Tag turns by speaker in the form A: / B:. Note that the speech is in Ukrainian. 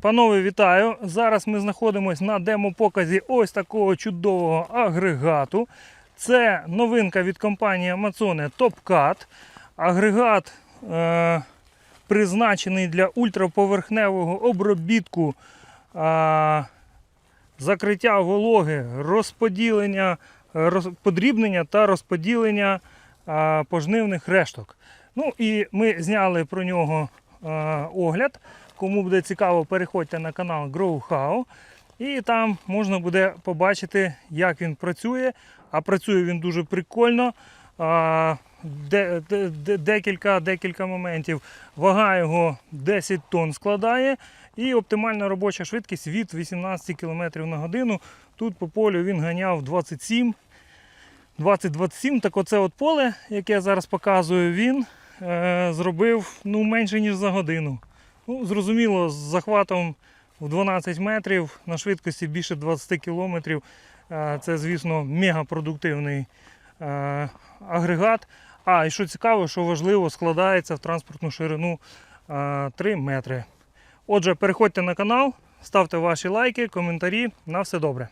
A: Панове, вітаю! Зараз ми знаходимося на демопоказі ось такого чудового агрегату. Це новинка від компанії Amazon TopCat. Агрегат е, призначений для ультраповерхневого обробітку, е, закриття вологи, розподілення, роз, подрібнення та розподілення е, пожнивних решток. Ну і ми зняли про нього огляд. Кому буде цікаво, переходьте на канал Grow How. І там можна буде побачити, як він працює. А працює він дуже прикольно. Де, де, де- декілька, декілька моментів. Вага його 10 тонн складає. І оптимальна робоча швидкість від 18 км на годину. Тут по полю він ганяв 27 20-27. Так оце от поле, яке я зараз показую, він е, зробив ну, менше, ніж за годину. Ну, зрозуміло, з захватом в 12 метрів на швидкості більше 20 кілометрів. Е, Це, звісно, мегапродуктивний е, агрегат. А, і що цікаво, що важливо, складається в транспортну ширину е, 3 метри. Отже, переходьте на канал, ставте ваші лайки, коментарі. На все добре.